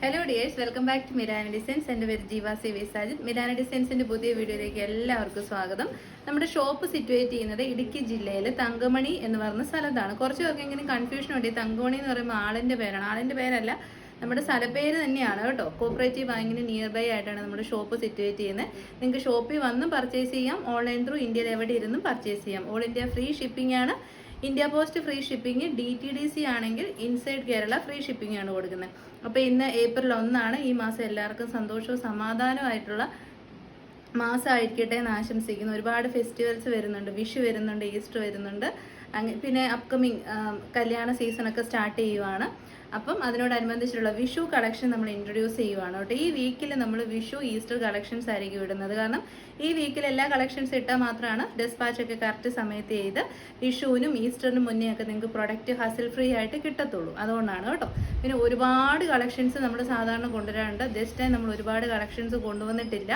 Hello dears welcome back to Mirana designs എന്റെ പേര് Jeeva C V Sajith Mirana ഡിസൈൻസിന്റെ പുതിയ വീഡിയോയിലേക്ക് എല്ലാവർക്കും സ്വാഗതം. നമ്മുടെ ഷോപ്പ് സിറ്റുവേറ്റ് ചെയ്യുന്നത് ഇടുക്കി ജില്ലയിലെ തങ്കമണി എന്ന് പറയുന്ന സ്ഥലത്താണ്. കുറച്ച് പേർക്ക് എങ്ങനെ കൺഫ്യൂഷൻ ഉണ്ട്? തങ്കമണി എന്ന് പറയുമ്പോൾ ആളിന്റെ പേരാണ്. ആളിന്റെ പേരല്ല നമ്മുടെ സ്ഥലപ്പേര് തന്നെയാണ് കേട്ടോ. കോപ്പറേറ്റീവ് ബാങ്കിന് നിയർ ബൈ ആയിട്ടാണ് നമ്മുടെ ഷോപ്പ് സിറ്റുവേറ്റ് ചെയ്യുന്നത്. നിങ്ങൾക്ക് ഷോപ്പിൽ വന്നും പർച്ചേസ് ചെയ്യാം. ഓൺലൈൻ ത്രൂ ഇന്ത്യയിൽ എവിടെ ഇരുന്നും പർച്ചേസ് ചെയ്യാം. ഓൾ ഇന്ത്യ ഫ്രീ ഷിപ്പിംഗ് ആണ്. India post free shipping D T D C ആണെങ്കിൽ ഇൻസൈഡ് കേരള ഫ്രീ ഷിപ്പിംഗ് ആണ് കൊടുക്കുന്നത്. അപ്പോൾ ഇന്ന് ഏപ്രിൽ ഒന്നാണ് ഈ മാസം എല്ലാവർക്കും സന്തോഷവും സമാധാനമായിട്ടുള്ള മാസമായിരിക്കട്ടെ എന്ന് ആശംസിക്കുന്നു. ഒരുപാട് ഫെസ്റ്റിവൽസ് വരുന്നുണ്ട്. വിഷു വരുന്നുണ്ട് ഈസ്റ്റർ വരുന്നുണ്ട്. പിന്നെ അപ്കമിങ് കല്യാണ സീസണൊക്കെ സ്റ്റാർട്ട് ചെയ്യുവാണ്. അപ്പം അതിനോടനുബന്ധിച്ചുള്ള വിഷു കളക്ഷൻ നമ്മൾ ഇൻട്രൊഡ്യൂസ് ചെയ്യുവാണ് കേട്ടോ. ഈ വീക്കിൽ നമ്മൾ വിഷു ഈസ്റ്റർ കളക്ഷൻസ് ആയിരിക്കും ഇടുന്നത്. കാരണം ഈ വീക്കിൽ എല്ലാ കളക്ഷൻസ് ഇട്ടാൽ മാത്രമാണ് ഡെസ്പാച്ച് ഒക്കെ കറക്റ്റ് സമയത്ത് ചെയ്ത് വിഷുവിനും ഈസ്റ്ററിനും മുന്നേ ഒക്കെ നിങ്ങൾക്ക് പ്രൊഡക്റ്റ് ഹസിൽ ഫ്രീ ആയിട്ട് കിട്ടത്തുള്ളൂ. അതുകൊണ്ടാണ് കേട്ടോ. പിന്നെ ഒരുപാട് കളക്ഷൻസ് നമ്മൾ സാധാരണ കൊണ്ടുവരാറുണ്ട്. ദിസ് ടൈം നമ്മൾ ഒരുപാട് കളക്ഷൻസ് കൊണ്ടുവന്നിട്ടില്ല.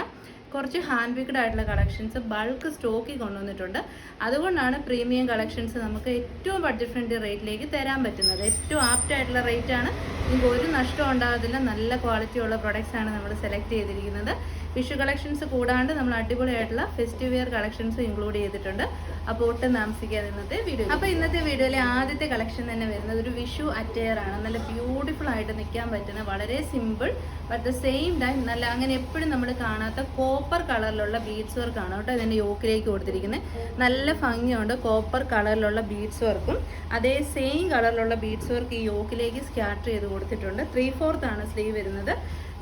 കുറച്ച് ഹാൻഡ് പിക്ഡ് ആയിട്ടുള്ള കളക്ഷൻസ് ബൾക്ക് സ്റ്റോക്കിൽ കൊണ്ടുവന്നിട്ടുണ്ട്. അതുകൊണ്ടാണ് പ്രീമിയം കളക്ഷൻസ് നമുക്ക് ഏറ്റവും ബഡ്ജറ്റ് ഫ്രണ്ട്ലി റേറ്റിലേക്ക് തരാൻ പറ്റുന്നത്. ഏറ്റവും ആപ്റ്റ് ആയിട്ടുള്ള റേറ്റ് ആണ്. നിങ്ങൾക്ക് ഒരു നഷ്ടം ഉണ്ടാകത്തില്ല. നല്ല ക്വാളിറ്റിയുള്ള പ്രൊഡക്ട്സ് ആണ് നമ്മൾ സെലക്ട് ചെയ്തിരിക്കുന്നത്. വിഷു കളക്ഷൻസ് കൂടാണ്ട് നമ്മൾ അടിപൊളിയായിട്ടുള്ള ഫെസ്റ്റിവ് വെയർ കളക്ഷൻസ് ഇൻക്ലൂഡ് ചെയ്തിട്ടുണ്ട്. അപ്പോൾ ഒട്ടും താമസിക്കാതെ ഇന്നത്തെ വീഡിയോ അപ്പോൾ ഇന്നത്തെ വീഡിയോയിലെ ആദ്യത്തെ കളക്ഷൻ തന്നെ വരുന്നത് ഒരു വിഷു അറ്റയർ ആണ്. നല്ല ബ്യൂട്ടിഫുൾ ആയിട്ട് നിൽക്കാൻ പറ്റുന്ന വളരെ simple but the same time നല്ല അങ്ങനെ എപ്പോഴും നമ്മൾ കാണാത്ത കോപ്പർ കളറിലുള്ള ബീഡ്സ് വർക്ക് ആണ് കേട്ടോ ഇതിന്റെ യോക്കിലേക്ക് കൊടുത്തിരിക്കുന്നത് നല്ല ഭംഗിയുണ്ട് കോപ്പർ കളറിലുള്ള ബീഡ്സ് വർക്കും അതേ സെയിം കളറിലുള്ള ബീഡ്സ് വർക്ക് ഈ യോക്കിലേക്ക് സ്കാറ്റർ ചെയ്ത് കൊടുത്തിട്ടുണ്ട്. ത്രീ ഫോർത്ത് ആണ് സ്ലീവ് വരുന്നത്.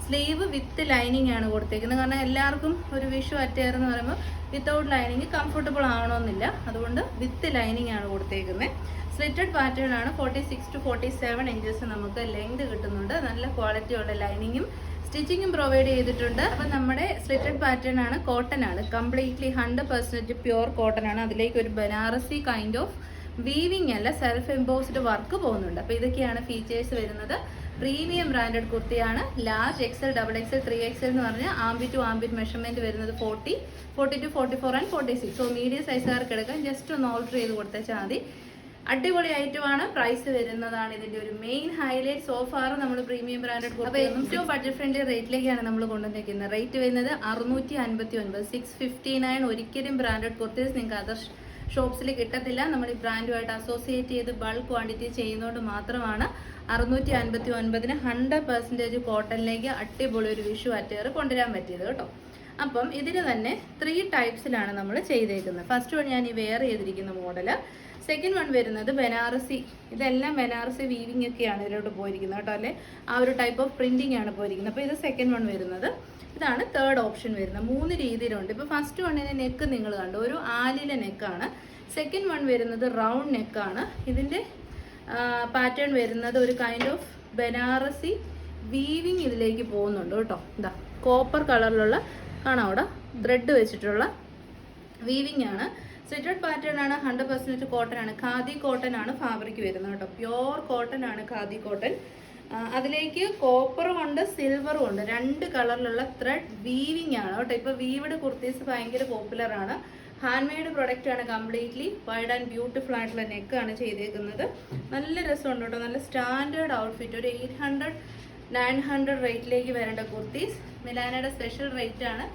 സ്ലീവ് വിത്ത് ലൈനിങ് ആണ് കൊടുത്തേക്കുന്നത്. കാരണം എല്ലാവർക്കും ഒരു വിഷു അറ്റയർ എന്ന് പറയുമ്പോൾ വിത്തൗട്ട് ലൈനിങ് കംഫർട്ടബിൾ ആവണമെന്നില്ല. അതുകൊണ്ട് വിത്ത് ലൈനിങ് ആണ് കൊടുത്തേക്കുന്നത്. സ്ലിറ്റഡ് പാറ്റേൺ ആണ്. Forty six to forty seven inches നമുക്ക് ലെങ്ത് കിട്ടുന്നുണ്ട്. നല്ല ക്വാളിറ്റിയുള്ള ലൈനിങ്ങും സ്റ്റിച്ചിങ്ങും പ്രൊവൈഡ് ചെയ്തിട്ടുണ്ട്. അപ്പം നമ്മുടെ സ്ലിറ്റഡ് പാറ്റേൺ ആണ് കോട്ടൺ ആണ്. Completely hundred percentage pure cotton ആണ്. അതിലേക്ക് ഒരു ബനാറസി കൈൻഡ് ഓഫ് വീവിങ് അല്ല സെൽഫ് എംബോസ്ഡ് വർക്ക് പോകുന്നുണ്ട്. അപ്പോൾ ഇതൊക്കെയാണ് ഫീച്ചേഴ്സ് വരുന്നത്. പ്രീമിയം ബ്രാൻഡഡ് കുർത്തിയാണ്. Large XL double XL three XL എന്ന് പറഞ്ഞാൽ ആംബി ടു ആംബിറ്റ് മെഷർമെന്റ് വരുന്നത് forty forty two forty four and forty six so medium സൈസുകാർക്ക് എടുക്കാൻ ജസ്റ്റ് ഒന്ന് ഓൾട്ടർ ചെയ്ത് കൊടുത്തേച്ചാൽ മതി അടിപൊളി ഐറ്റമാണ് പ്രൈസ് വരുന്നതാണ് ഇതിന്റെ ഒരു മെയിൻ ഹൈലൈറ്റ് സോഫാർ നമ്മൾ പ്രീമിയം ബ്രാൻഡഡ് അപ്പോൾ ഏറ്റവും ബഡ്ജറ്റ് ഫ്രണ്ട്ലി റേറ്റിലേക്കാണ് നമ്മൾ കൊണ്ടുവന്നിരിക്കുന്നത് റേറ്റ് വരുന്നത് അറുന്നൂറ്റി അൻപത്തി ഒൻപത് സിക്സ് ഫിഫ്റ്റി നയൻ ഒരിക്കലും ബ്രാൻഡഡ് കുർത്തീസ് നിങ്ങൾക്ക് അതർ ഷോപ്സിൽ കിട്ടത്തില്ല. നമ്മൾ ഈ ബ്രാൻഡുമായിട്ട് അസോസിയേറ്റ് ചെയ്ത് ബൾക്ക് ക്വാണ്ടിറ്റി ചെയ്യുന്നതുകൊണ്ട് മാത്രമാണ് അറുന്നൂറ്റി അൻപത്തി ഒൻപതിന് ഹൺഡ്രഡ് പെർസെന്റേജ് കോട്ടണിലേക്ക് അടിപൊളി ഒരു വിഷു അറ്റയർ കൊണ്ടുവരാൻ പറ്റിയത് കേട്ടോ. അപ്പം ഇതിന് തന്നെ ത്രീ ടൈപ്സിലാണ് നമ്മൾ ചെയ്തേക്കുന്നത്. ഫസ്റ്റ് വൺ ഞാൻ ഈ വെയർ ചെയ്തിരിക്കുന്ന മോഡൽ സെക്കൻഡ് വൺ വരുന്നത് ബനാറസി. ഇതെല്ലാം ബനാറസി വീവിങ് ഒക്കെയാണ് ഇതിലോട്ട് പോയിരിക്കുന്നത് കേട്ടോ അല്ലെ? ആ ഒരു ടൈപ്പ് ഓഫ് പ്രിന്റിംഗ് ആണ് പോയിരിക്കുന്നത്. അപ്പോൾ ഇത് സെക്കൻഡ് വൺ വരുന്നത്. ഇതാണ് തേർഡ് ഓപ്ഷൻ വരുന്നത്. മൂന്ന് രീതിയിലുണ്ട്. ഇപ്പോൾ ഫസ്റ്റ് വണ്ണിന്റെ നെക്ക് നിങ്ങൾ കണ്ടു? ഒരു ആലിലെ നെക്കാണ് സെക്കൻഡ് വൺ വരുന്നത് റൗണ്ട് നെക്കാണ് ഇതിന്റെ പാറ്റേൺ വരുന്നത് ഒരു കൈൻഡ് ഓഫ് ബനാറസി വീവിങ് ഇതിലേക്ക് പോകുന്നുണ്ട് കേട്ടോ. ഇതാ കോപ്പർ കളറിലുള്ള കാണാം അവിടെ? ത്രെഡ് വെച്ചിട്ടുള്ള വീവിങ് ആണ്. സിറ്റഡ് പാറ്റേൺ ആണ് ഹൺഡ്രഡ് പെർസെന്റ് കോട്ടൺ ആണ്. ഖാദി കോട്ടൺ ആണ് ഫാബ്രിക് വരുന്നത് കേട്ടോ. പ്യോർ കോട്ടൺ ആണ് ഖാദി കോട്ടൺ അതിലേക്ക് കോപ്പറും ഉണ്ട് സിൽവറും ഉണ്ട്. രണ്ട് കളറിലുള്ള ത്രെഡ് വീവിങ് ആണ് കേട്ടോ. ഇപ്പോൾ വീവഡ് കുർത്തീസ് ഭയങ്കര പോപ്പുലർ ആണ്. ഹാൻഡ് മെയ്ഡ് പ്രൊഡക്റ്റ് ആണ് കംപ്ലീറ്റ്ലി വൈഡ് ആൻഡ് ബ്യൂട്ടിഫുൾ ആയിട്ടുള്ള നെക്ക് ആണ് ചെയ്തേക്കുന്നത്. നല്ല രസമുണ്ട് കേട്ടോ. നല്ല സ്റ്റാൻഡേർഡ് ഔട്ട്ഫിറ്റ് ഒരു എയ്റ്റ് ഹൺഡ്രഡ് നയൻ ഹൺഡ്രഡ് റേറ്റിലേക്ക് വരേണ്ട കുർത്തീസ്. മിലാനയുടെ സ്പെഷ്യൽ റേറ്റ് ആണ്.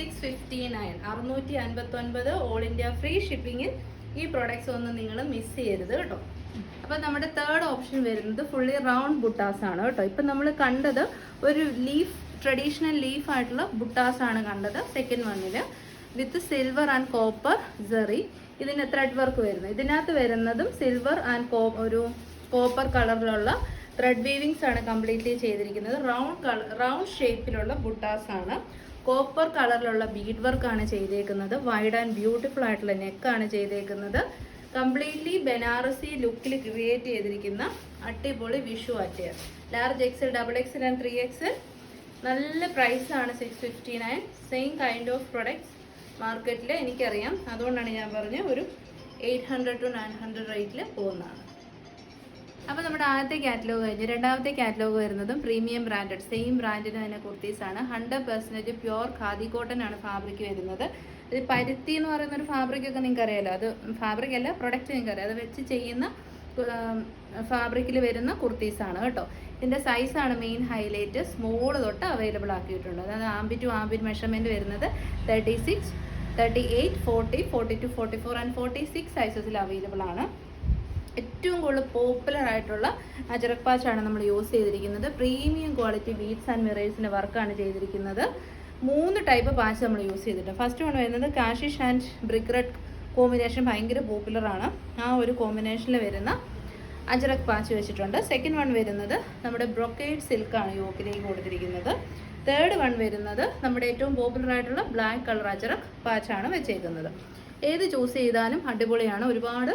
സിക്സ് ഫിഫ്റ്റി നയൻ അറുന്നൂറ്റി അൻപത്തൊൻപത് ഓൾ ഇന്ത്യ ഫ്രീ ഷിപ്പിങ്ങിൽ ഈ പ്രോഡക്റ്റ്സ് ഒന്നും നിങ്ങൾ മിസ് ചെയ്യരുത് കേട്ടോ. അപ്പോൾ നമ്മുടെ തേർഡ് ഓപ്ഷൻ വരുന്നത് ഫുള്ളി റൗണ്ട് ബുട്ടാസ് ആണ് കേട്ടോ. ഇപ്പം നമ്മൾ കണ്ടത് ഒരു ലീഫ് ട്രഡീഷണൽ ലീഫ് ആയിട്ടുള്ള ബുട്ടാസ് ആണ് കണ്ടത് സെക്കൻഡ് വണ്ണിൽ with silver and copper zari ഇതിന് ത്രെഡ് വർക്ക് വരുന്നത് ഇതിനകത്ത് വരുന്നതും സിൽവർ ആൻഡ് കോ ഒരു കോപ്പർ കളറിലുള്ള ത്രെഡ് വീവിങ്സ് ആണ് കംപ്ലീറ്റ്ലി ചെയ്തിരിക്കുന്നത്. റൗണ്ട് കളർ റൗണ്ട് ഷേപ്പിലുള്ള ബുട്ടാസ് ആണ്. കോപ്പർ കളറിലുള്ള ബീഡ് വർക്ക് ആണ് ചെയ്തേക്കുന്നത്. വൈഡ് ആൻഡ് ബ്യൂട്ടിഫുൾ ആയിട്ടുള്ള നെക്കാണ് ചെയ്തേക്കുന്നത്. കംപ്ലീറ്റ്ലി ബനാറസി ലുക്കിൽ ക്രിയേറ്റ് ചെയ്തിരിക്കുന്ന അടിപൊളി Vishu attire large XL double XL and three XL നല്ല പ്രൈസ് ആണ് six fifty nine same kind of products മാർക്കറ്റിൽ എനിക്കറിയാം. അതുകൊണ്ടാണ് ഞാൻ പറഞ്ഞ ഒരു eight hundred to nine hundred റേറ്റിൽ പോകുന്നതാണ്. അപ്പോൾ നമ്മുടെ ആദ്യത്തെ കാറ്റലോഗ് കഴിഞ്ഞ്. രണ്ടാമത്തെ കാറ്റലോഗ് വരുന്നതും പ്രീമിയം ബ്രാൻഡഡ് സെയിം ബ്രാൻഡിന് തന്നെ ആണ് hundred percentage pure khadi cotton ആണ് ഫാബ്രിക് വരുന്നത്. ഇത് പരുത്തി എന്ന് പറയുന്ന ഒരു ഫാബ്രിക് ഒക്കെ നിങ്ങൾക്ക് അറിയാലോ അത് ഫാബ്രിക് അല്ല പ്രൊഡക്റ്റ് നിങ്ങൾക്ക് അറിയാം അത് വെച്ച് ചെയ്യുന്ന ഫാബ്രിക്കിൽ വരുന്ന കുർത്തീസ് ആണ് കേട്ടോ ഇതിന്റെ സൈസാണ് മെയിൻ ഹൈലൈറ്റ് സ്മോൾ തൊട്ട് അവൈലബിൾ ആക്കിയിട്ടുണ്ട്. അതായത് ആംബി ടു ആംബിറ്റ് മെഷർമെന്റ് വരുന്നത് thirty six thirty eight forty forty two forty four and forty six സൈസസിൽ available ആണ്. ഏറ്റവും കൂടുതൽ പോപ്പുലർ ആയിട്ടുള്ള അജറക് പാച്ചാണ് നമ്മൾ യൂസ് ചെയ്തിരിക്കുന്നത്. പ്രീമിയം ക്വാളിറ്റി ബീഡ്സ് ആൻഡ് മിറേഴ്സിന്റെ വർക്കാണ് ചെയ്തിരിക്കുന്നത്. മൂന്ന് ടൈപ്പ് പാച്ച് നമ്മൾ യൂസ് ചെയ്തിട്ടുണ്ട്. ഫസ്റ്റ് വൺ വരുന്നത് Kashish and brick red combination ഭയങ്കര പോപ്പുലറാണ് ആ ഒരു കോമ്പിനേഷനിൽ വരുന്ന അജറക് പാച്ച് വെച്ചിട്ടുണ്ട്. സെക്കൻഡ് വൺ വരുന്നത് നമ്മുടെ ബ്രൊക്കേഡ് സിൽക്കാണ് യോക്കിലേക്ക് കൊടുത്തിരിക്കുന്നത്. തേർഡ് വൺ വരുന്നത് നമ്മുടെ ഏറ്റവും പോപ്പുലർ ആയിട്ടുള്ള ബ്ലാക്ക് കളർ അജറക് പാച്ചാണ് വെച്ചേക്കുന്നത്. ഏത് ചൂസ് ചെയ്താലും അടിപൊളിയാണ്. ഒരുപാട്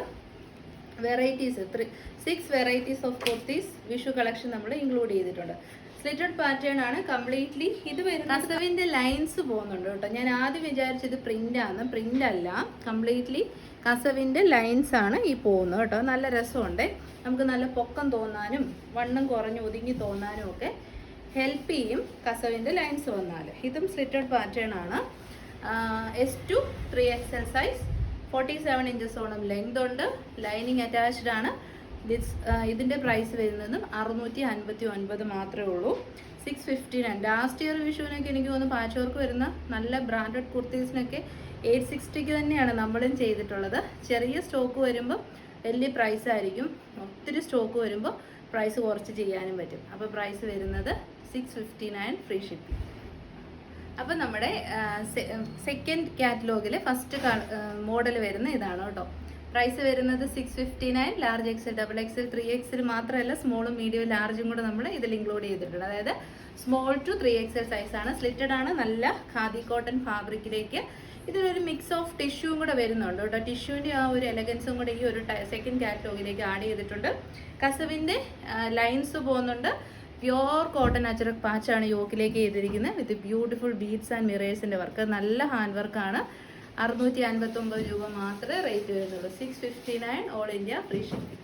varieties three six varieties of kurtis Vishu collection നമ്മൾ ഇൻക്ലൂഡ് ചെയ്തിട്ടുണ്ട്. സ്ലിറ്റഡ് പാറ്റേൺ ആണ് കംപ്ലീറ്റ്ലി ഇത് കസവിന്റെ ലൈൻസ് പോകുന്നുണ്ട് കേട്ടോ. ഞാൻ ആദ്യം വിചാരിച്ചത് പ്രിന്റ് ആണ്. പ്രിന്റ് അല്ല കംപ്ലീറ്റ്ലി കസവിന്റെ ലൈൻസ് ആണ് ഈ പോകുന്നത് കേട്ടോ. നല്ല രസമുണ്ട്. നമുക്ക് നല്ല പൊക്കം തോന്നാനും വണ്ണം കുറഞ്ഞ് ഒതുങ്ങി തോന്നാനും ഒക്കെ ഹെൽപ്പ് ചെയ്യും കസവിന്റെ ലൈൻസ് വന്നാൽ. ഇതും സ്ലിറ്റഡ് പാറ്റേൺ ആണ്. S to three XL size forty seven ഇഞ്ചസോളം length ഉണ്ട്. ലൈനിങ് അറ്റാച്ച്ഡ് ആണ്. ദിസ് ഇതിന്റെ പ്രൈസ് വരുന്നതും അറുന്നൂറ്റി അൻപത്തി ഒൻപത് മാത്രമേ ഉള്ളൂ. Six fifty nine last year വിഷുവിനൊക്കെ എനിക്ക് തോന്നുന്നു പാച്ച് വർക്ക് വരുന്ന നല്ല ബ്രാൻഡഡ് കുർത്തീസിനൊക്കെ എയ്റ്റ് സിക്സ്റ്റിക്ക് തന്നെയാണ് നമ്മളും ചെയ്തിട്ടുള്ളത്. ചെറിയ സ്റ്റോക്ക് വരുമ്പോൾ വലിയ പ്രൈസ് ആയിരിക്കും. ഒത്തിരി സ്റ്റോക്ക് വരുമ്പോൾ പ്രൈസ് കുറച്ച് ചെയ്യാനും പറ്റും. അപ്പോൾ പ്രൈസ് വരുന്നത് six fifty nine free shipping അപ്പം നമ്മുടെ സെക്കൻഡ് കാറ്റലോഗിലെ ഫസ്റ്റ് മോഡൽ വരുന്ന ഇതാണ് കേട്ടോ. പ്രൈസ് വരുന്നത് six fifty nine large XL double XL three XL മാത്രമല്ല സ്മോളും മീഡിയവും ലാർജും കൂടെ നമ്മൾ ഇതിൽ ഇൻക്ലൂഡ് ചെയ്തിട്ടുണ്ട്. അതായത് സ്മോൾ ടു ത്രീ എക്സൽ ആണ്. സ്ലിറ്റഡ് ആണ് നല്ല ഖാദി കോട്ടൺ ഫാബ്രിക്കിലേക്ക് ഇതിലൊരു മിക്സ് ഓഫ് ടിഷ്യൂവും കൂടെ വരുന്നുണ്ട് കേട്ടോ. ടിഷ്യൂവിന്റെ ആ ഒരു എലഗൻസും കൂടെ ഈ ഒരു സെക്കൻഡ് കാറ്റലോഗിലേക്ക് ആഡ് ചെയ്തിട്ടുണ്ട്. കസവിന്റെ ലൈൻസ് പോകുന്നുണ്ട്. പ്യോർ കോട്ടൺ അച്ചറക് പാച്ചാണ് യോക്കിലേക്ക് ചെയ്തിരിക്കുന്നത്. വിത്ത് ബ്യൂട്ടിഫുൾ ബീഡ്സ് ആൻഡ് മിറേഴ്സിന്റെ വർക്ക് നല്ല ഹാൻഡ് വർക്കാണ് അറുന്നൂറ്റി അൻപത്തൊമ്പത് രൂപ മാത്രമേ റേറ്റ് വരുന്നുള്ളൂ. Six fifty nine all India free shipping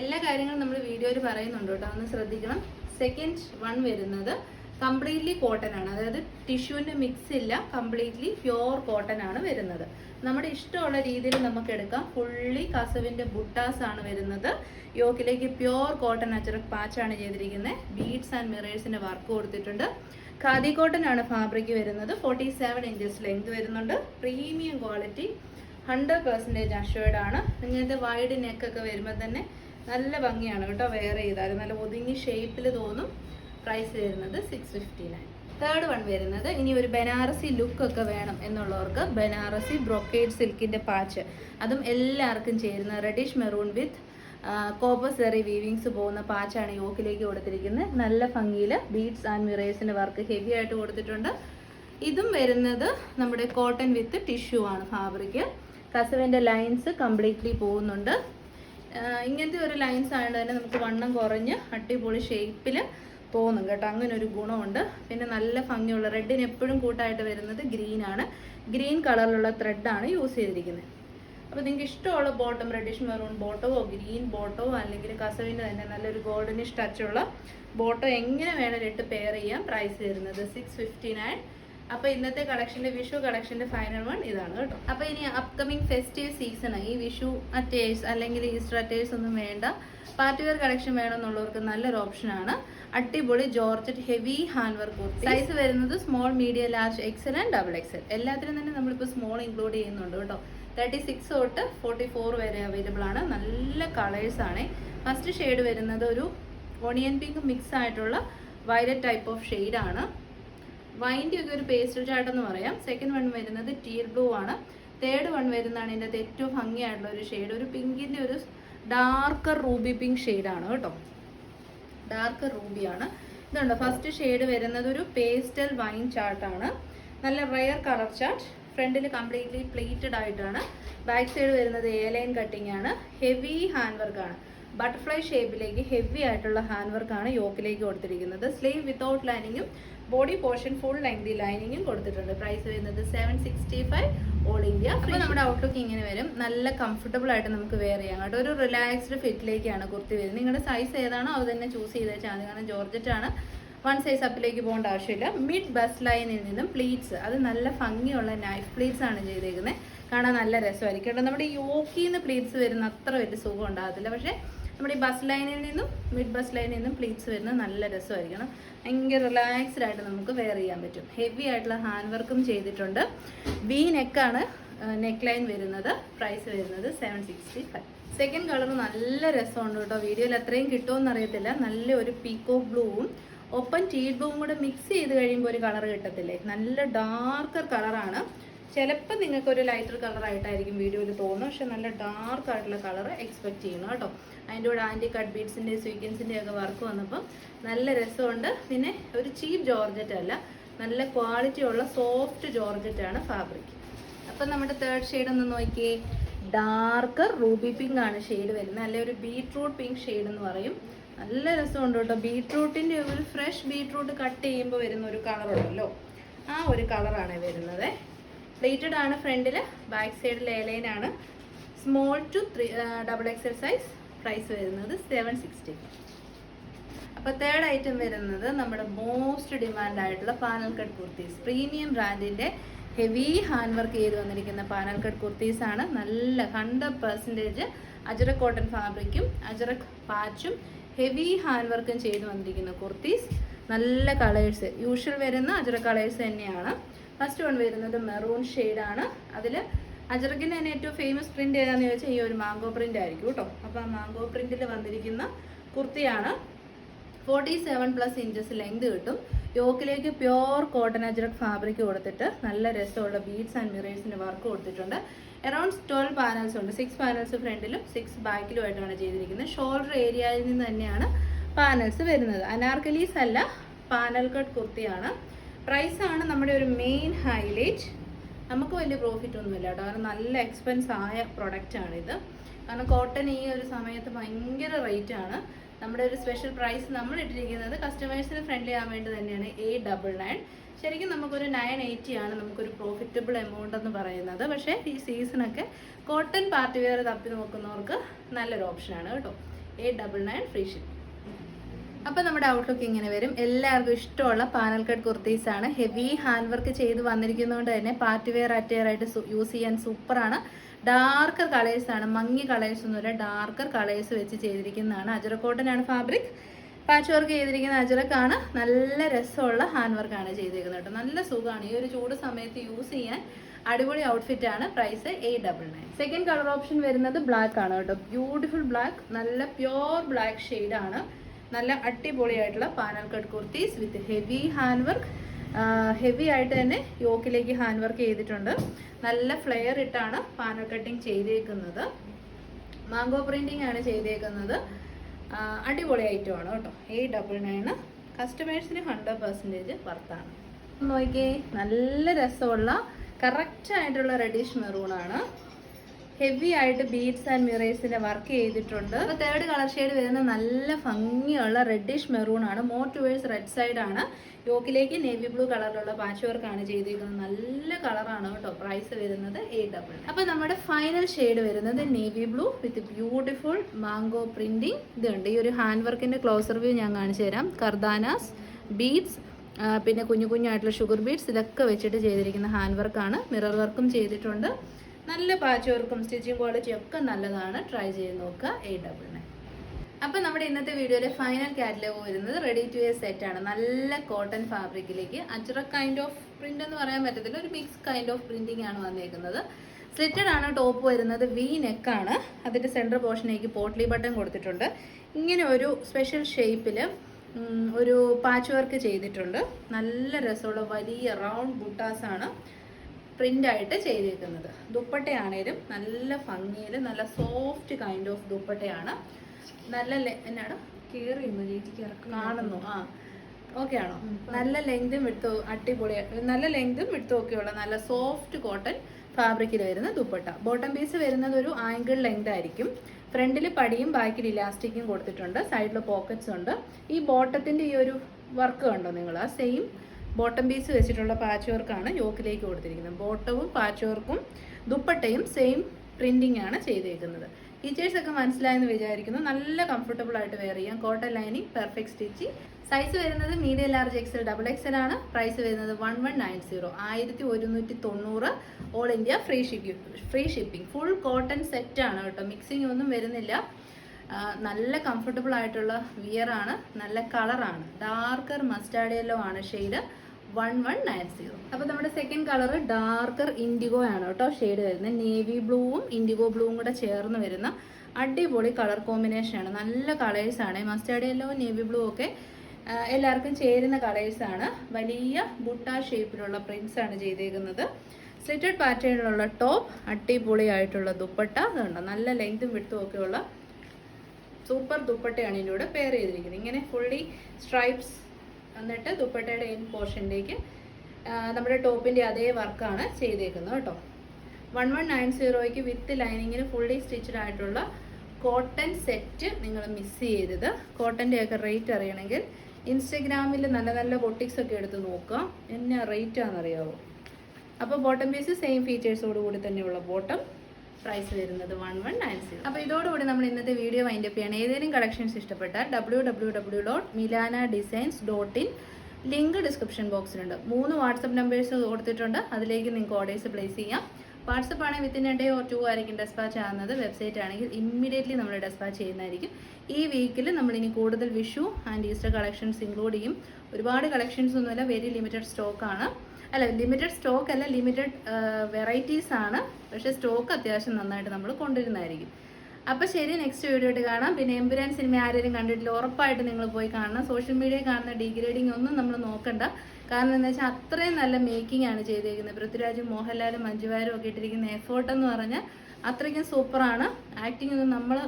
എല്ലാ കാര്യങ്ങളും നമ്മൾ വീഡിയോയിൽ പറയുന്നുണ്ട് കേട്ടോ. ഒന്ന് ശ്രദ്ധിക്കണം. സെക്കൻഡ് വൺ വരുന്നത് കംപ്ലീറ്റ്ലി കോട്ടൺ ആണ്. അതായത് ടിഷ്യൂവിന്റെ മിക്സ് ഇല്ല കംപ്ലീറ്റ്ലി പ്യോർ കോട്ടൺ ആണ് വരുന്നത്. നമ്മുടെ ഇഷ്ടമുള്ള രീതിയിൽ നമുക്ക് എടുക്കാം. ഫുള്ളി കസവിന്റെ ബുട്ടാസ് ആണ് വരുന്നത്. യോക്കിലേക്ക് പ്യോർ കോട്ടൺ അച്ചറക് പാച്ചാണ് ചെയ്തിരിക്കുന്നത് ബീഡ്സ് ആൻഡ് മിറേഴ്സിന്റെ വർക്ക് കൊടുത്തിട്ടുണ്ട്. ഖാദി കോട്ടൺ ആണ് ഫാബ്രിക് വരുന്നത്. ഫോർട്ടി സെവൻ ഇഞ്ചസ് ലെങ്ത് വരുന്നുണ്ട്. Premium quality hundred percentage assured ആണ്. ഇങ്ങനത്തെ വൈഡ് നെക്കൊക്കെ വരുമ്പോൾ തന്നെ നല്ല ഭംഗിയാണ് കേട്ടോ വെയർ ചെയ്താൽ നല്ല ഒതുങ്ങി ഷേപ്പിൽ തോന്നും. പ്രൈസ് വരുന്നത് six fifty nine third one വരുന്നത് ഇനി ഒരു ബനാറസി ലുക്ക് ഒക്കെ വേണം എന്നുള്ളവർക്ക് ബനാറസി ബ്രൊക്കേഡ് സിൽക്കിന്റെ പാച്ച് അതും എല്ലാവർക്കും ചേരുന്ന reddish maroon with copper സെറി weavings പോകുന്ന പാച്ചാണ് യോക്കിലേക്ക് കൊടുത്തിരിക്കുന്നത്. നല്ല ഭംഗിയിൽ ബീഡ്സ് ആൻഡ് മിറേഴ്സിന്റെ വർക്ക് ഹെവി ആയിട്ട് കൊടുത്തിട്ടുണ്ട്. ഇതും വരുന്നത് നമ്മുടെ കോട്ടൺ വിത്ത് ടിഷ്യൂ ആണ് ഫാബ്രിക് കസവിന്റെ ലൈൻസ് കംപ്ലീറ്റ്ലി പോകുന്നുണ്ട്. ഇങ്ങനത്തെ ഒരു ലൈൻസ് ആയതുകൊണ്ട് തന്നെ നമുക്ക് വണ്ണം കുറഞ്ഞ് അടിപൊളി ഷേപ്പിൽ തോന്നും കേട്ടോ. അങ്ങനെ ഒരു ഗുണമുണ്ട്. പിന്നെ നല്ല ഭംഗിയുള്ള റെഡിന് എപ്പോഴും കൂട്ടായിട്ട് വരുന്നത് ഗ്രീൻ ആണ്. ഗ്രീൻ കളറിലുള്ള ത്രെഡാണ് യൂസ് ചെയ്തിരിക്കുന്നത് അപ്പോൾ നിങ്ങൾക്ക് ഇഷ്ടമുള്ള ബോട്ടം റെഡിഷ് മെറൂൺ ബോട്ടമോ ഗ്രീൻ ബോട്ടമോ അല്ലെങ്കിൽ കസവിന്റെ തന്നെ നല്ലൊരു ഗോൾഡനിഷ് ടച്ചുള്ള ബോട്ടോ എങ്ങനെ വേണമെങ്കിലും ഇട്ട് പെയർ ചെയ്യാം. പ്രൈസ് വരുന്നത് സിക്സ് ഫിഫ്റ്റി നയൻ അപ്പോൾ ഇന്നത്തെ കളക്ഷന്റെ വിഷു കളക്ഷന്റെ ഫൈനൽ വൺ ഇതാണ് കേട്ടോ. അപ്പോൾ ഇനി അപ്കമിങ് ഫെസ്റ്റീവ് സീസൺ ഈ വിഷു അറ്റേഴ്സ് അല്ലെങ്കിൽ ഈസ്റ്റർ അറ്റേഴ്സ് ഒന്നും വേണ്ട. പാർട്ടി വെയർ കളക്ഷൻ വേണമെന്നുള്ളവർക്ക് നല്ലൊരു ഓപ്ഷനാണ് അടിപൊളി georgette heavy hand work kurti. Size വരുന്നത് small medium large XL and double XL എല്ലാത്തിനും തന്നെ നമ്മളിപ്പോൾ സ്മോൾ ഇൻക്ലൂഡ് ചെയ്യുന്നുണ്ട് കേട്ടോ. തേർട്ടി സിക്സ് തൊട്ട് ഫോർട്ടി ഫോർ വരെ അവൈലബിൾ ആണ്. നല്ല കളേഴ്സ് ആണ്. ഫസ്റ്റ് ഷെയ്ഡ് വരുന്നത് ഒരു ഓണിയൻ പിങ്ക് മിക്സ് ആയിട്ടുള്ള വയലറ്റ് ടൈപ്പ് ഓഫ് ഷെയ്ഡാണ് വൈന്റെ ഒക്കെ ഒരു പേസ്റ്റൽ ചാട്ടെന്ന് പറയാം. സെക്കൻഡ് വൺ വരുന്നത് ടീർ ബ്ലൂ ആണ്. തേർഡ് വൺ വരുന്നതാണ് ഇതിന്റെ ഏറ്റവും ഭംഗിയായിട്ടുള്ള ഒരു ഷെയ്ഡ് ഒരു പിങ്കിന്റെ ഒരു ഡാർക്കർ റൂബി പിങ്ക് ഷെയ്ഡാണ് കേട്ടോ. ഡാർക്ക് റൂബിയാണ് ഇതുണ്ട്? ഫസ്റ്റ് ഷെയ്ഡ് വരുന്നത് ഒരു പേസ്റ്റൽ വൈൻ ചാർട്ടാണ് നല്ല റയർ കളർ ചാർട്ട് ഫ്രണ്ടിൽ കംപ്ലീറ്റ്ലി പ്ലേറ്റഡ് ആയിട്ടാണ്. ബാക്ക് സൈഡ് വരുന്നത് എ ലൈൻ കട്ടിംഗ് ആണ്. ഹെവി ഹാൻഡ് വർക്കാണ് ബട്ടർഫ്ലൈ ഷേപ്പിലേക്ക് ഹെവി ആയിട്ടുള്ള ഹാൻഡ് വർക്കാണ് യോക്കിലേക്ക് കൊടുത്തിരിക്കുന്നത്. സ്ലീവ് വിത്തൗട്ട് ലൈനിങ്ങും ബോഡി പോർഷൻ ഫുൾ ലെങ്തി ലൈനിങ്ങും കൊടുത്തിട്ടുണ്ട്. പ്രൈസ് വരുന്നത് seven sixty five all India അപ്പോൾ നമ്മുടെ ഔട്ട്ലുക്ക് ഇങ്ങനെ വരും. നല്ല കംഫർട്ടബിൾ ആയിട്ട് നമുക്ക് വെയർ ചെയ്യാം. കേട്ടോ ഒരു റിലാക്സ്ഡ് ഫിറ്റിലേക്കാണ് കുർത്തി വരുന്നത്. നിങ്ങളുടെ സൈസ് ഏതാണോ അത് തന്നെ ചൂസ് മതി കാരണം ജോർജറ്റ് ആണ്. വൺ സൈസ് അപ്പിലേക്ക് പോകേണ്ട ആവശ്യമില്ല. മിഡ് ബസ് ലൈനിൽ നിന്നും പ്ലീറ്റ്സ് അത് നല്ല ഭംഗിയുള്ള നൈഫ് പ്ലീറ്റ്സ് ആണ് ചെയ്തേക്കുന്നത് കാണാൻ നല്ല രസമായിരിക്കും. കേട്ടോ നമ്മുടെ യോക്കിന്ന് പ്ലീറ്റ്സ് വരുന്ന അത്ര വലിയ സുഖം ഉണ്ടാകത്തില്ല. പക്ഷേ നമ്മുടെ ഈ ബസ് ലൈനിൽ നിന്നും മിഡ് ബസ് ലൈനിൽ നിന്നും പ്ലീറ്റ്സ് വരുന്നത് നല്ല രസമായിരിക്കണം. ഭയങ്കര റിലാക്സ്ഡ് ആയിട്ട് നമുക്ക് വെയർ ചെയ്യാൻ പറ്റും. ഹെവി ആയിട്ടുള്ള ഹാൻഡ് വർക്കും ചെയ്തിട്ടുണ്ട്. വി നെക്കാണ് നെക്ക് ലൈൻ വരുന്നത്. പ്രൈസ് വരുന്നത് seven sixty five second colour നല്ല രസമുണ്ട് കേട്ടോ. വീഡിയോയിൽ അത്രയും കിട്ടുമെന്ന് അറിയത്തില്ല. നല്ല ഒരു പീക്കോ ബ്ലൂവും ഒപ്പം ടീ ബ്ലൂവും കൂടെ മിക്സ് ചെയ്ത് കഴിയുമ്പോൾ ഒരു കളർ കിട്ടത്തില്ലേ? നല്ല ഡാർക്കർ കളറാണ് ചിലപ്പോൾ നിങ്ങൾക്ക് ഒരു ലൈറ്റർ കളറായിട്ടായിരിക്കും വീഡിയോയിൽ തോന്നുന്നത്. പക്ഷെ നല്ല ഡാർക്ക് ആയിട്ടുള്ള കളർ എക്സ്പെക്ട് ചെയ്യണം കേട്ടോ. അതിന്റെ കൂടെ ആന്റി കട്ട് ബീഡ്സിന്റെ സ്വീക്കൻസിന്റെ ഒക്കെ വർക്ക് വന്നപ്പം നല്ല രസമുണ്ട്. പിന്നെ ഒരു ചീപ്പ് ജോർജറ്റ് അല്ല നല്ല ക്വാളിറ്റി ഉള്ള സോഫ്റ്റ് ജോർജറ്റ് ആണ് ഫാബ്രിക്. അപ്പം നമ്മുടെ തേർഡ് ഷെയ്ഡ് ഒന്ന് നോക്കിയേ. ഡാർക്ക് റൂബി പിങ്ക് ആണ് ഷെയ്ഡ് വരുന്നത്. അല്ലെ ഒരു ബീട്രൂട്ട് പിങ്ക് ഷെയ്ഡ് എന്ന് പറയും. നല്ല രസമുണ്ട് കേട്ടോ. ബീട്രൂട്ടിന്റെ ഒരു ഫ്രഷ് ബീട്രൂട്ട് കട്ട് ചെയ്യുമ്പോൾ വരുന്ന ഒരു കളറുണ്ടല്ലോ ആ ഒരു കളറാണ് വരുന്നത്. പ്ലേറ്റഡ് ആണ് ഫ്രണ്ടിൽ ബാക്ക് സൈഡിൽ എയർലൈൻ ആണ്. Small two three double XL size price വരുന്നത് സെവൻ സിക്സ്റ്റി അപ്പോൾ തേർഡ് ഐറ്റം വരുന്നത് നമ്മുടെ മോസ്റ്റ് ഡിമാൻഡ് ആയിട്ടുള്ള പാനൽ കട്ട് കുർത്തീസ് പ്രീമിയം ബ്രാൻഡിന്റെ ഹെവി ഹാൻഡ് വർക്ക് ചെയ്ത് വന്നിരിക്കുന്ന പാനൽ കട്ട് കുർത്തീസ് ആണ്. നല്ല ഹൺഡ്രഡ് പെർസെന്റേജ് അജറ കോട്ടൺ ഫാബ്രിക്കും അജറക് പാച്ചും ഹെവി ഹാൻഡ് വർക്കും ചെയ്ത് വന്നിരിക്കുന്ന കുർത്തീസ് നല്ല കളേഴ്സ് യൂഷ്വൽ വരുന്ന അജറ കളേഴ്സ് തന്നെയാണ്. ഫസ്റ്റ് വൺ വരുന്നത് മെറൂൺ ഷെയ്ഡാണ് അതിൽ അജറക്കിന്റെ തന്നെ ഏറ്റവും ഫേമസ് പ്രിന്റ് ഏതാണെന്ന് ചോദിച്ചാൽ ഈ ഒരു മാംഗോ പ്രിന്റ് ആയിരിക്കും കേട്ടോ. അപ്പോൾ ആ മാംഗോ പ്രിന്റിൽ വന്നിരിക്കുന്ന കുർത്തിയാണ്. Forty seven plus inches length കിട്ടും. യോക്കിലേക്ക് പ്യോർ കോട്ടൺ അജ്രക് ഫാബ്രിക് കൊടുത്തിട്ട് നല്ല രസമുള്ള ബീഡ്സ് ആൻഡ് മിറേഴ്സിന്റെ വർക്ക് കൊടുത്തിട്ടുണ്ട്. അറൌണ്ട് ട്വൽവ് പാനൽസ് ഉണ്ട്. സിക്സ് പാനൽസ് ഫ്രണ്ടിലും സിക്സ് ബാക്കിലുമായിട്ടാണ് ചെയ്തിരിക്കുന്നത്. ഷോൾഡർ ഏരിയയിൽ നിന്ന് തന്നെയാണ് പാനൽസ് വരുന്നത്. അനാർക്കലീസ് അല്ല പാനൽ കട്ട് കുർത്തിയാണ്. പ്രൈസാണ് നമ്മുടെ ഒരു മെയിൻ ഹൈലൈറ്റ് നമുക്ക് വലിയ പ്രോഫിറ്റ് ഒന്നുമില്ല കേട്ടോ. കാരണം നല്ല എക്സ്പെൻസ് ആയ പ്രൊഡക്റ്റ് ഇത് കാരണം കോട്ടൺ ഈ ഒരു സമയത്ത് ഭയങ്കര റേറ്റ് ആണ്. നമ്മുടെ ഒരു സ്പെഷ്യൽ പ്രൈസ് നമ്മൾ ഇട്ടിരിക്കുന്നത് കസ്റ്റമേഴ്സിന് ഫ്രണ്ട്ലി ആവാൻ വേണ്ടി തന്നെയാണ് എ ഡബിൾ നയൻ ശരിക്കും നമുക്കൊരു നയൻ എയ്റ്റി ആണ് നമുക്കൊരു പ്രോഫിറ്റബിൾ എമൗണ്ട് എന്ന് പറയുന്നത്. പക്ഷേ ഈ സീസണൊക്കെ കോട്ടൺ പാർട്ടി വെയർ തപ്പി നോക്കുന്നവർക്ക് നല്ലൊരു ഓപ്ഷനാണ് കേട്ടോ. A double nine free ship അപ്പോൾ നമ്മുടെ ഔട്ട്ലുക്ക് ഇങ്ങനെ വരും. എല്ലാവർക്കും ഇഷ്ടമുള്ള പാനൽ കട്ട് കുർത്തീസ് ആണ്. ഹെവി ഹാൻഡ് വർക്ക് ചെയ്ത് വന്നിരിക്കുന്നതുകൊണ്ട് തന്നെ പാർട്ടി വെയർ അറ്റയർ ആയിട്ട് യൂസ് ചെയ്യാൻ സൂപ്പറാണ് ഡാർക്കർ കളേഴ്സ് ആണ്. മങ്ങി കളേഴ്സ് ഒന്നുമില്ല. ഡാർക്കർ കളേഴ്സ് വെച്ച് ചെയ്തിരിക്കുന്നതാണ് അജറ കോട്ടനാണ് ഫാബ്രിക് പാച്ച് വർക്ക് ചെയ്തിരിക്കുന്ന അജറക്കാണ് നല്ല രസമുള്ള ഹാൻഡ് വർക്കാണ് ചെയ്തിരിക്കുന്നത് കേട്ടോ. നല്ല സുഖമാണ്. ഈ ഒരു ചൂട് സമയത്ത് യൂസ് ചെയ്യാൻ അടിപൊളി ഔട്ട്ഫിറ്റ് ആണ്. Price eight double nine second colour option വരുന്നത് ബ്ലാക്ക് ആണ് കേട്ടോ. ബ്യൂട്ടിഫുൾ ബ്ലാക്ക് നല്ല പ്യോർ ബ്ലാക്ക് ആണ്. നല്ല അടിപൊളിയായിട്ടുള്ള panel cut kurtis with heavy hand work heavy ആയിട്ട് തന്നെ യോക്കിലേക്ക് ഹാൻഡ് വർക്ക് ചെയ്തിട്ടുണ്ട്. നല്ല ഫ്ലെയർ ഇട്ടാണ് പാനൽ കട്ടിങ് ചെയ്തേക്കുന്നത്. മാംഗോ പ്രിന്റിംഗ് ആണ് ചെയ്തേക്കുന്നത്. അടിപൊളി ഐറ്റമാണ് കേട്ടോ. എയ്റ്റ് ഡബിൾ നയൻ കസ്റ്റമേഴ്സിന് ഹൺഡ്രഡ് പെർസെന്റേജ് വർത്താണ് നോക്കിയേ നല്ല രസമുള്ള കറക്റ്റ് ആയിട്ടുള്ള റെഡിഷ് മെറൂണാണ് ഹെവി ആയിട്ട് ബീഡ്സ് ആൻഡ് മിറേഴ്സിന്റെ വർക്ക് ചെയ്തിട്ടുണ്ട്. അപ്പൊ തേർഡ് കളർ ഷെയ്ഡ് വരുന്ന നല്ല ഭംഗിയുള്ള റെഡിഷ് മെറൂൺ ആണ്. മോർ ടുവേഴ്സ് റെഡ് സൈഡ് ആണ്. യോക്കിലേക്ക് നേവി ബ്ലൂ കളറിലുള്ള പാച്ച് വർക്കാണ് ചെയ്തിരിക്കുന്നത്. നല്ല കളറാണ് കേട്ടോ. പ്രൈസ് വരുന്നത് എ ഡബിൾ അപ്പൊ നമ്മുടെ ഫൈനൽ ഷെയ്ഡ് വരുന്നത് navy blue with beautiful mango printing ഇതുണ്ട് ഈ ഒരു ഹാൻഡ് വർക്കിന്റെ ക്ലോസർ വ്യൂ ഞാൻ കാണിച്ചു തരാം. കർദാനാസ് ബീഡ്സ് പിന്നെ കുഞ്ഞു കുഞ്ഞായിട്ടുള്ള ഷുഗർ ബീഡ്സ് ഇതൊക്കെ വെച്ചിട്ട് ചെയ്തിരിക്കുന്ന ഹാൻഡ് വർക്കാണ് മിറർ വർക്കും ചെയ്തിട്ടുണ്ട്. നല്ല പാച്ച് വർക്കും സ്റ്റിച്ചിങ് ക്വാളിറ്റിയും ഒക്കെ നല്ലതാണ്. ട്രൈ ചെയ്ത് നോക്കുക. എയ്റ്റ് ഡബിൾ നയൻ അപ്പം നമ്മുടെ ഇന്നത്തെ വീഡിയോയിലെ ഫൈനൽ കാറ്റലോഗ് വരുന്നത് റെഡി ടു എ സെറ്റ് ആണ്. നല്ല കോട്ടൺ ഫാബ്രിക്കിലേക്ക് അച്ചുറ കൈൻഡ് ഓഫ് പ്രിന്റ് എന്ന് പറയാൻ പറ്റത്തില്ല. ഒരു മിക്സ് കൈൻഡ് ഓഫ് പ്രിന്റിംഗ് ആണ് വന്നേക്കുന്നത്. സ്ലിറ്റഡ് ആണ് ടോപ്പ് വരുന്നത്. വി നെക്കാണ് അതിന്റെ സെന്റർ പോർഷനിലേക്ക് പോട്ട്ലി ബട്ടൺ കൊടുത്തിട്ടുണ്ട്. ഇങ്ങനെ ഒരു സ്പെഷ്യൽ ഷേപ്പിൽ ഒരു പാച്ച് വർക്ക് ചെയ്തിട്ടുണ്ട്. നല്ല രസമുള്ള വലിയ റൗണ്ട് ബുട്ടാസ് ആയിട്ട് ചെയ്തേക്കുന്നത്. ദുപ്പട്ടയാണേലും നല്ല ഭംഗിയിൽ നല്ല സോഫ്റ്റ് കൈൻഡ് ഓഫ് ദുപ്പട്ടയാണ്. നല്ല എന്നാണ്? കയറി കാണുന്നു. ആ. ഓക്കെ ആണോ? നല്ല ലെങ്തും വിട്ടു അടിപൊളി നല്ല ലെങ്തും വിടുത്തും ഒക്കെയുള്ള നല്ല സോഫ്റ്റ് കോട്ടൺ ഫാബ്രിക്കിൽ വരുന്ന ദുപ്പട്ട. ബോട്ടം പീസ് വരുന്നത് ഒരു ആംഗിൾ ലെങ്ത് ആയിരിക്കും. ഫ്രണ്ടിൽ പടിയും ബാക്കിൽ ഇലാസ്റ്റിക്കും കൊടുത്തിട്ടുണ്ട്. സൈഡിൽ പോക്കറ്റ്സ് ഉണ്ട്. ഈ ബോട്ടത്തിന്റെ ഈ ഒരു വർക്ക് കണ്ടോ നിങ്ങൾ ആ സെയിം ബോട്ടം പീസ് വെച്ചിട്ടുള്ള പാച്ച് വർക്കാണ് യോക്കിലേക്ക് കൊടുത്തിരിക്കുന്നത്. ബോട്ടവും പാച്ച് വർക്കും ദുപ്പട്ടയും സെയിം പ്രിന്റിംഗ് ആണ് ചെയ്തേക്കുന്നത്. ഫീച്ചേഴ്സ് ഒക്കെ മനസ്സിലായെന്ന് വിചാരിക്കുന്നു. നല്ല കംഫർട്ടബിൾ ആയിട്ട് വെയർ ചെയ്യാം. Cotton lining perfect stitch size വരുന്നത് medium large XL double XL ആണ്. പ്രൈസ് വരുന്നത് വൺ വൺ നയൻ സീറോ ആയിരത്തി ഒരുന്നൂറ്റി തൊണ്ണൂറ് all India free shipping free shipping full cotton set ആണ് കേട്ടോ. മിക്സിംഗ് ഒന്നും വരുന്നില്ല. നല്ല കംഫർട്ടബിൾ ആയിട്ടുള്ള വിയർ ആണ്. നല്ല കളറാണ് ഡാർക്കർ മസ്റ്റാർഡ് യെല്ലോ ആണ്. Shade one one nine zero അപ്പോൾ നമ്മുടെ സെക്കൻഡ് കളർ ഡാർക്കർ ഇൻഡിഗോ ആണ് കേട്ടോ ഷെയ്ഡ് വരുന്നത്. നേവി ബ്ലൂവും ഇൻഡിഗോ ബ്ലൂവും കൂടെ ചേർന്ന് വരുന്ന അടിപൊളി കളർ കോമ്പിനേഷൻ ആണ്. നല്ല കളേഴ്സ് ആണ്. മസ്റ്റാർഡ് യെല്ലോ നേവി ബ്ലൂ ഒക്കെ എല്ലാവർക്കും ചേരുന്ന കളേഴ്സ് ആണ്. വലിയ ബുട്ട ഷേപ്പിലുള്ള പ്രിന്റ്സ് ആണ് ചെയ്തേക്കുന്നത്. സ്ലിറ്റഡ് പാറ്റേണിലുള്ള ടോപ്പ് അടിപൊളിയായിട്ടുള്ള ദുപ്പട്ട. അതുകൊണ്ട് നല്ല ലെങ്തും വിട്ടും ഒക്കെയുള്ള സൂപ്പർ ദുപ്പട്ടയാണ് ഇതിന്റെ കൂടെ പെയർ ചെയ്തിരിക്കുന്നത്. ഇങ്ങനെ ഫുള്ളി സ്ട്രൈപ്സ് എന്നിട്ട് ദുപ്പട്ടയുടെ എൻ പോർഷനിലേക്ക് നമ്മുടെ ടോപ്പിന്റെ അതേ വർക്കാണ് ചെയ്തേക്കുന്നത് കേട്ടോ. വൺ വൺ നയൻ സീറോയ്ക്ക് വിത്ത് ലൈനിങ്ങിന് ഫുള്ളി സ്റ്റിച്ചഡ് ആയിട്ടുള്ള കോട്ടൺ സെറ്റ് നിങ്ങൾ മിസ് ചെയ്തത് കോട്ടന്റെ ഒക്കെ റേറ്റ് അറിയണമെങ്കിൽ ഇൻസ്റ്റഗ്രാമിൽ നല്ല നല്ല ബൊട്ടിക്സ് ഒക്കെ എടുത്ത് നോക്കുക. എന്നാ ആണെന്നറിയാവോ? അപ്പോൾ ബോട്ടം പീസ് സെയിം ഫീച്ചേഴ്സോട് കൂടി തന്നെയുള്ള ബോട്ടം പ്രൈസ് വരുന്നത് വൺ വൺ നയൻ സീറോ അപ്പോൾ ഇതോടുകൂടി നമ്മൾ ഇന്നത്തെ വീഡിയോ വൈൻഡ് അപ്പ് ചെയ്യണം. ഏതെങ്കിലും കളക്ഷൻസ് ഇഷ്ടപ്പെട്ടാൽ W W W dot Milana designs dot in link description ബോക്സിലുണ്ട് മൂന്ന് വാട്സപ്പ് നമ്പേഴ്സ് കൊടുത്തിട്ടുണ്ട്. അതിലേക്ക് നിങ്ങൾക്ക് ഓർഡേഴ്സ് പ്ലേസ് ചെയ്യാം. വാട്സപ്പ് ആണെങ്കിൽ within a day or two ആയിരിക്കും ഡെസ്പാച്ച് ആകുന്നത് വെബ്സൈറ്റ് ആണെങ്കിൽ ഇമ്മീഡിയറ്റ്ലി നമ്മൾ ഡെസ്പാച്ച് ചെയ്യുന്നതായിരിക്കും. ഈ വീക്കിൽ നമ്മളിനി കൂടുതൽ Vishu and Easter collections include ചെയ്യും. ഒരുപാട് കളക്ഷൻസ് ഒന്നുമില്ല വെരി ലിമിറ്റഡ് സ്റ്റോക്കാണ് അല്ല ലിമിറ്റഡ് സ്റ്റോക്ക് അല്ല ലിമിറ്റഡ് വെറൈറ്റീസ് ആണ്. പക്ഷേ സ്റ്റോക്ക് അത്യാവശ്യം നന്നായിട്ട് നമ്മൾ കൊണ്ടുവരുന്നതായിരിക്കും. അപ്പോൾ ശരി നെക്സ്റ്റ് വീഡിയോ ആയിട്ട് കാണാം. പിന്നെ എമ്പുരാൻ സിനിമ ആരെങ്കിലും കണ്ടിട്ടില്ല ഉറപ്പായിട്ട് നിങ്ങൾ പോയി കാണണം. സോഷ്യൽ മീഡിയയിൽ കാണുന്ന ഡീഗ്രേഡിംഗ് ഒന്നും നമ്മൾ നോക്കണ്ട. കാരണം എന്താ വെച്ചാൽ അത്രയും നല്ല മേക്കിംഗ് ആണ് ചെയ്തേക്കുന്നത് പൃഥ്വിരാജും മോഹൻലാലും മഞ്ജുവാരും ഒക്കെ ഇട്ടിരിക്കുന്ന എഫേർട്ട് എന്ന് പറഞ്ഞാൽ അത്രയ്ക്കും സൂപ്പറാണ് ആക്ടിംഗ് ഒന്നും നമ്മൾ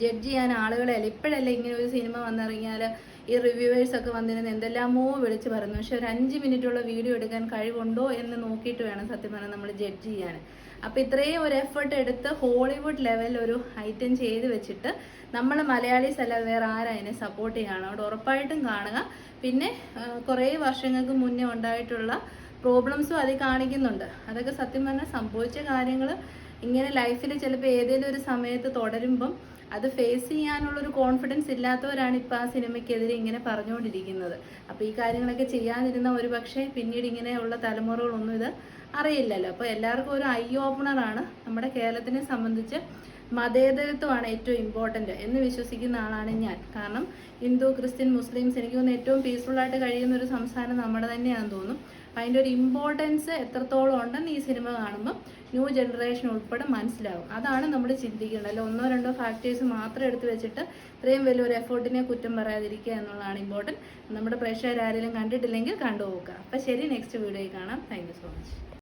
ജഡ്ജ് ചെയ്യാൻ ആളുകളെ അല്ല. ഇപ്പോഴല്ലേ ഇങ്ങനെ ഒരു സിനിമ വന്നിറങ്ങിയാൽ ഈ റിവ്യൂവേഴ്സ് ഒക്കെ വന്നിരുന്ന് എന്തെല്ലാമോ വിളിച്ച് പറഞ്ഞു പക്ഷെ ഒരു അഞ്ച് മിനിറ്റുള്ള വീഡിയോ എടുക്കാൻ കഴിവുണ്ടോ എന്ന് നോക്കിയിട്ട് വേണം സത്യം പറഞ്ഞാൽ നമ്മൾ ജഡ്ജ് ചെയ്യാൻ. അപ്പോൾ ഇത്രയും ഒരു എഫേർട്ട് എടുത്ത് ഹോളിവുഡ് ലെവലിൽ ഒരു ഐറ്റം ചെയ്ത് വെച്ചിട്ട് നമ്മൾ മലയാളീസ് അല്ല വേറെ ആരും അതിനെ സപ്പോർട്ട് ചെയ്യണം അവിടെ ഉറപ്പായിട്ടും കാണുക. പിന്നെ കുറേ വർഷങ്ങൾക്ക് മുന്നേ ഉണ്ടായിട്ടുള്ള പ്രോബ്ലംസും അതിൽ കാണിക്കുന്നുണ്ട്. അതൊക്കെ സത്യം പറഞ്ഞാൽ സംഭവിച്ച കാര്യങ്ങൾ ഇങ്ങനെ ലൈഫിൽ ചിലപ്പോൾ ഏതെങ്കിലും ഒരു സമയത്ത് തുടരുമ്പം അത് ഫേസ് ചെയ്യാനുള്ളൊരു കോൺഫിഡൻസ് ഇല്ലാത്തവരാണ് ഇപ്പോൾ ആ സിനിമയ്ക്കെതിരെ ഇങ്ങനെ പറഞ്ഞുകൊണ്ടിരിക്കുന്നത് അപ്പോൾ ഈ കാര്യങ്ങളൊക്കെ ചെയ്യാതിരുന്ന ഒരു പക്ഷേ പിന്നീട് ഇങ്ങനെയുള്ള തലമുറകളൊന്നും ഇത് അറിയില്ലല്ലോ. അപ്പോൾ എല്ലാവർക്കും ഒരു ഐ ഓപ്പണറാണ് നമ്മുടെ കേരളത്തിനെ സംബന്ധിച്ച് മതേതരത്വമാണ് ഏറ്റവും ഇമ്പോർട്ടന്റ് എന്ന് വിശ്വസിക്കുന്ന ആളാണ് ഞാൻ. കാരണം ഹിന്ദു ക്രിസ്ത്യൻ മുസ്ലിംസ് എനിക്ക് തോന്നുന്നു ഏറ്റവും പീസ്ഫുൾ ആയിട്ട് കഴിയുന്ന ഒരു സംസ്ഥാനം നമ്മുടെ തന്നെയാണെന്ന് തോന്നുന്നു. അതിന്റെ ഒരു ഇമ്പോർട്ടൻസ് എത്രത്തോളം ഉണ്ടെന്ന് ഈ സിനിമ കാണുമ്പോൾ ന്യൂ ജനറേഷൻ ഉൾപ്പെടെ മനസ്സിലാവും. അതാണ് നമ്മൾ ചിന്തിക്കേണ്ടത് അല്ല ഒന്നോ രണ്ടോ ഫാക്ടേഴ്സ് മാത്രം എടുത്തു വെച്ചിട്ട് ഇത്രയും വലിയൊരു എഫേർട്ടിനെ കുറ്റം പറയാതിരിക്കുക എന്നുള്ളതാണ് ഇമ്പോർട്ടന്റ് നമ്മുടെ പ്രേക്ഷകരാരെങ്കിലും കണ്ടിട്ടില്ലെങ്കിൽ കണ്ടുപോക്കുക അപ്പം ശരി നെക്സ്റ്റ് വീഡിയോയിൽ കാണാം. Thank so much